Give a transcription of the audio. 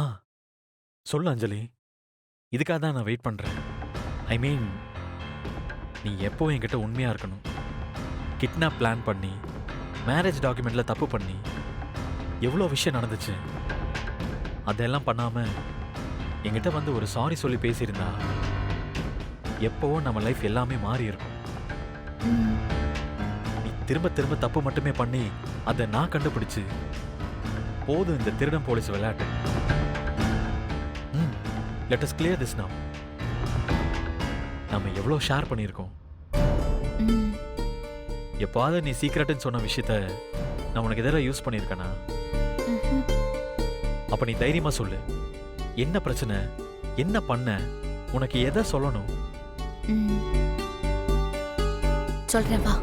ஆ சொல்லு அஞ்சலி. இதுக்காக தான் நான் வெயிட் பண்ணுறேன் ஐ மீன் நீ எப்போ என்கிட்ட உண்மையாக இருக்கணும். கிட்னாப் பிளான் பண்ணி மேரேஜ் டாக்குமெண்ட்டில் தப்பு பண்ணி எவ்வளோ விஷயம் நடந்துச்சு? அதெல்லாம் பண்ணாமல் என்கிட்ட வந்து ஒரு சாரி சொல்லி பேசியிருந்தா எப்போவோ நம்ம லைஃப் எல்லாமே மாறி இருக்கும். நீ திரும்ப திரும்ப தப்பு மட்டுமே பண்ணி அதை நான் கண்டுபிடிச்சு போதும் இந்த திருடன் போலீஸ் விளையாட்டு. Let us clear this now. நம்ம எவ்வளோ ஷேர் பண்ணியிருக்கோம். எப்பாவது நீ சீக்ரெட்னு சொன்ன விஷயத்த நான் உனக்கு எதிராக யூஸ் பண்ணியிருக்கேனா. அப்ப நீ தைரியமா சொல்லு. என்ன பிரச்சனை? என்ன பண்ண? உனக்கு எதை சொல்லணும்? ம். சொல்றேன் வா.